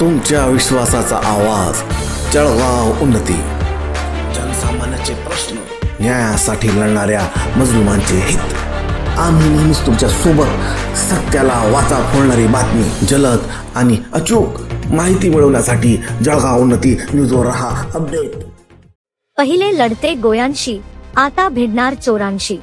तुमच्या विश्वासाचा आवाज. जळगाव उन्नती. जनसामान्याचे प्रश्न न्यायासाठी लढणाऱ्या मजलुमांचे हित. आम्ही नेहमीच तुमच्यासोबत सत्याला वाचा फोडणारी बातमी जलद आणि अचूक माहिती मिळवण्यासाठी जळगाव उन्नती न्यूजवर रहा अपडेट. पहिले लढते गोयांशी आता भिडणार चोरांशी.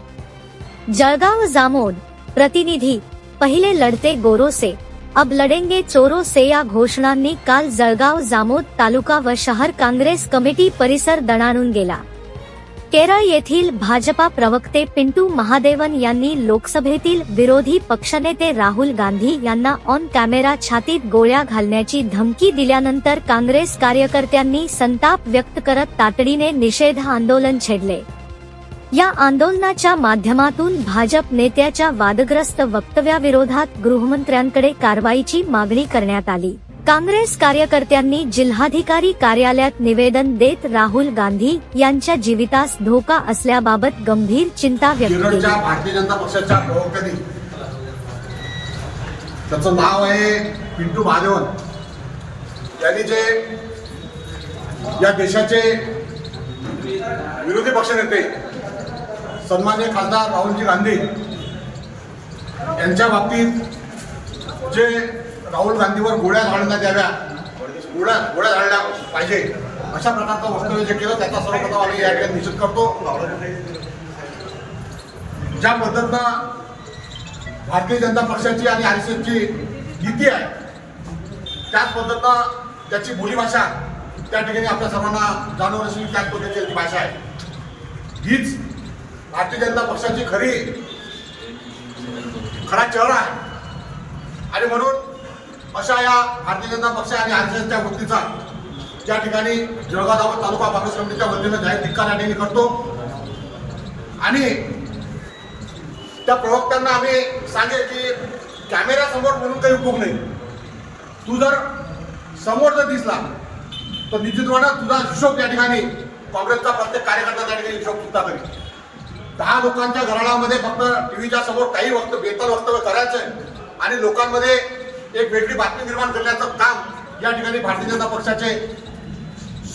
जळगाव जामोद प्रतिनिधी पहिले लढते गोरोसे. अब लढेंगे चोरो से या घोषणांनी काल जळगाव जामोद तालुका व शहर काँग्रेस कमिटी परिसर दणाणून गेला केरळ येथील भाजपा प्रवक्ते पिंटू महादेवन यांनी लोकसभेतील विरोधी पक्षनेते राहुल गांधी यांना ऑन कॅमेरा छातीत गोळ्या घालण्याची धमकी दिल्यानंतर काँग्रेस कार्यकर्त्यांनी संताप व्यक्त करत तातडीने निषेध आंदोलन छेडले. या आंदोलनाच्या माध्यमातून भाजप नेत्याच्या वादग्रस्त वक्तव्याविरोधात गृहमंत्र्यांकडे कारवाईची मागणी करण्यात आली. काँग्रेस कार्यकर्त्यांनी जिल्हाधिकारी कार्यालयात निवेदन देत राहुल गांधी यांच्या जीवितास धोका असल्याबाबत गंभीर चिंता व्यक्त केली. भारतीय जनता पक्षाच्या प्रवक्त्यांनी त्याचं नाव आहे पिंटू महादेवन. यांनी जे या देशाचे विरोधी पक्षनेते सन्मान्य खासदार राहुलजी गांधी यांच्या बाबतीत जे राहुल गांधीवर गोळ्या झाडण्यात याव्या गोळ्या गोळ्या झाडल्या पाहिजे अशा प्रकारचं वक्तव्य जे केलं त्याचा सर्वप्रथम आम्ही या ठिकाणी निषेध करतो. ज्या पद्धतीनं भारतीय जनता पक्षाची आणि आर एस एसची नीती आहे त्याच पद्धतीनं त्याची बोलीभाषा त्या ठिकाणी आपल्या सर्वांना जाणवण्याची त्याच पद्धतीची भाषा आहे. हीच भारतीय जनता पक्षाची खरी खरा चेहरा आहे. आणि म्हणून अशा या भारतीय जनता पक्ष आणि आर एस एसच्या वतीचा ज्या ठिकाणी जळगाव दावत तालुका काँग्रेस कमिटीच्या वतीनं जाहीर धिक्कार आणि करतो. आणि त्या प्रवक्त्यांना आम्ही सांगेल की कॅमेऱ्यासमोर म्हणून काही उपयोग नाही. तू जर समोर जर दिसला तर निश्चितपणे तुझा हिशोब या ठिकाणी काँग्रेसचा प्रत्येक कार्यकर्ता त्या ठिकाणी हिशोब सुद्धा करेल दहा लोकांच्या घराण्यामध्ये फक्त टीव्हीच्या समोर काही वक्त बेताल वक्तव्य करायचं आहे आणि लोकांमध्ये एक वेगळी बातमी निर्माण करण्याचं काम या ठिकाणी भारतीय जनता पक्षाचे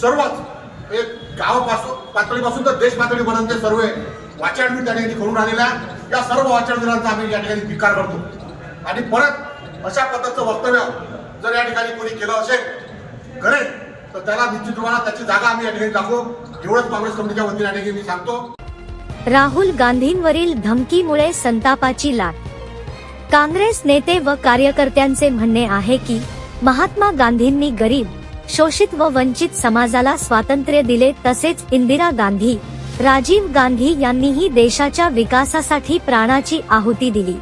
सर्वच एक गावापासून पातळीपासून तर देश पातळीपर्यंत सर्व वाचनवीर त्या ठिकाणी करून राहिलेल्या या सर्व वाचाडवीरांचा आम्ही या ठिकाणी धिक्कार करतो. आणि परत अशा पद्धतीचं वक्तव्य जर या ठिकाणी कोणी केलं असेल करेल तर त्याला निश्चित प्रमाणात त्याची जागा आम्ही या ठिकाणी दाखवू. एवढंच काँग्रेस कमिटीच्या वतीने या ठिकाणी मी सांगतो. राहुल गांधींवरील धमकीमुळे संतापाची लाट. काँग्रेस नेते व कार्यकर्त्यांचे म्हणणे आहे की महात्मा गांधींनी गरीब शोषित व वंचित समाजाला स्वातंत्र्य दिले तसेच इंदिरा गांधी राजीव गांधी यांनीही देशाच्या विकासासाठी प्राणाची आहुती दिली.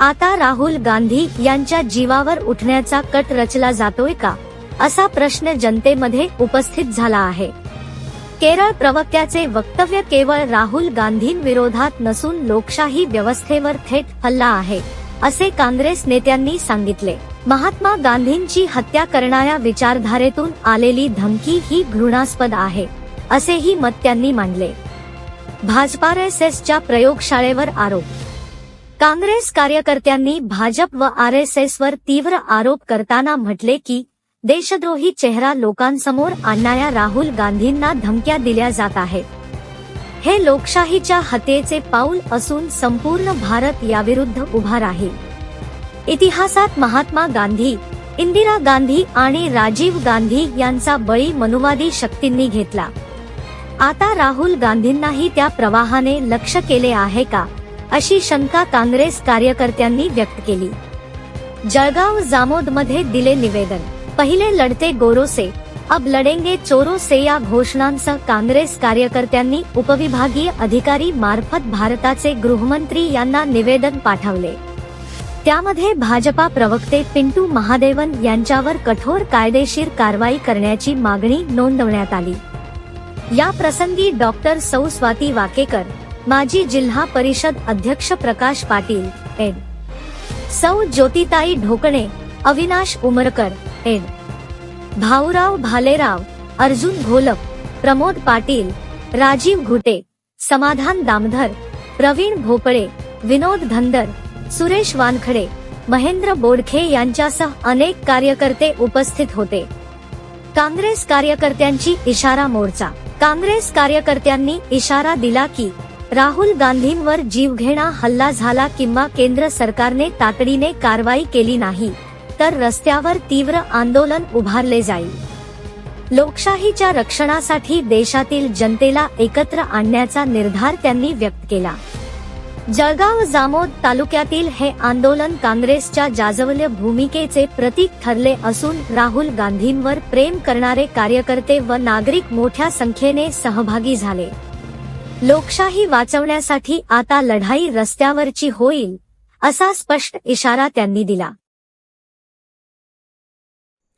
आता राहुल गांधी यांच्या जीवावर उठण्याचा कट रचला जातोय का असा प्रश्न जनतेमध्ये उपस्थित झाला आहे. केरळ प्रवक्त्याचे वक्तव्य केवळ राहुल गांधींविरोधात नसून लोकशाही व्यवस्थेवर थेट हल्ला आहे असे काँग्रेस नेत्यांनी सांगितले. महात्मा गांधींची हत्या करणाऱ्या विचारधारेतून आलेली धमकी ही घृणास्पद आहे असेही मत त्यांनी मांडले. भाजपा च्या प्रयोगशाळेवर आरोप. काँग्रेस कार्यकर्त्यांनी भाजप व आर एस एस वर तीव्र आरोप करताना म्हटले की देशद्रोही चेहरा लोकांसमोर आणणाऱ्या राहुल गांधींना धमक्या दिल्या जात आहेत. हे लोकशाहीच्या हत्येचे पाऊल असून संपूर्ण भारत याविरुद्ध उभा राहील. इतिहासात महात्मा गांधी इंदिरा गांधी आणि राजीव गांधी यांचा बळी मनुवादी शक्तींनी घेतला. आता राहुल गांधींनाही त्या प्रवाहाने लक्ष केले आहे का अशी शंका काँग्रेस कार्यकर्त्यांनी व्यक्त केली. जळगाव जामोदमध्ये दिले निवेदन. पहिले लढते गोरो से अब लढेंगे चोरो से या घोषणांसह काँग्रेस कार्यकर्त्यांनी उपविभागीय अधिकारी मार्फत भारताचे गृहमंत्री यांना निवेदन पाठवले. त्यामध्ये भाजपा प्रवक्ते पिंटू महादेवन यांच्यावर कठोर कायदेशीर कारवाई करण्याची मागणी नोंदवण्यात आली. या प्रसंगी डॉक्टर सौ स्वाती वाकेकर माजी जिल्हा परिषद अध्यक्ष प्रकाश पाटील एड सौ ज्योतिताई ढोकणे अविनाश उमरकर एड भाऊराव भालेराव अर्जुन घोलप प्रमोद पाटील राजीव घुटे समाधान दामधर प्रवीण भोपळे विनोद धंदर सुरेश वानखडे महेंद्र बोडखे यांच्यासह अनेक कार्यकर्ते उपस्थित होते. काँग्रेस कार्यकर्त्यांची इशारा मोर्चा. काँग्रेस कार्यकर्त्यांनी इशारा दिला की राहुल गांधींवर जीवघेणा हल्ला झाला किंवा केंद्र सरकारने तातडीने कारवाई केली नाही. तर रस्त्यावर तीव्र आंदोलन उभारले जाईल. लोकशाहीच्या रक्षणासाठी देशातील जनतेला एकत्र आणण्याचा निर्धार त्यांनी व्यक्त केला. जळगाव जामोद तालुक्यातील हे आंदोलन काँग्रेसच्या जाजवल्य भूमिकेचे प्रतीक ठरले असून राहुल गांधींवर प्रेम करणारे कार्यकर्ते व नागरिक मोठ्या संख्येने सहभागी झाले. लोकशाही वाचवण्यासाठी आता लढाई रस्त्यावरची होईल असा स्पष्ट इशारा त्यांनी दिला.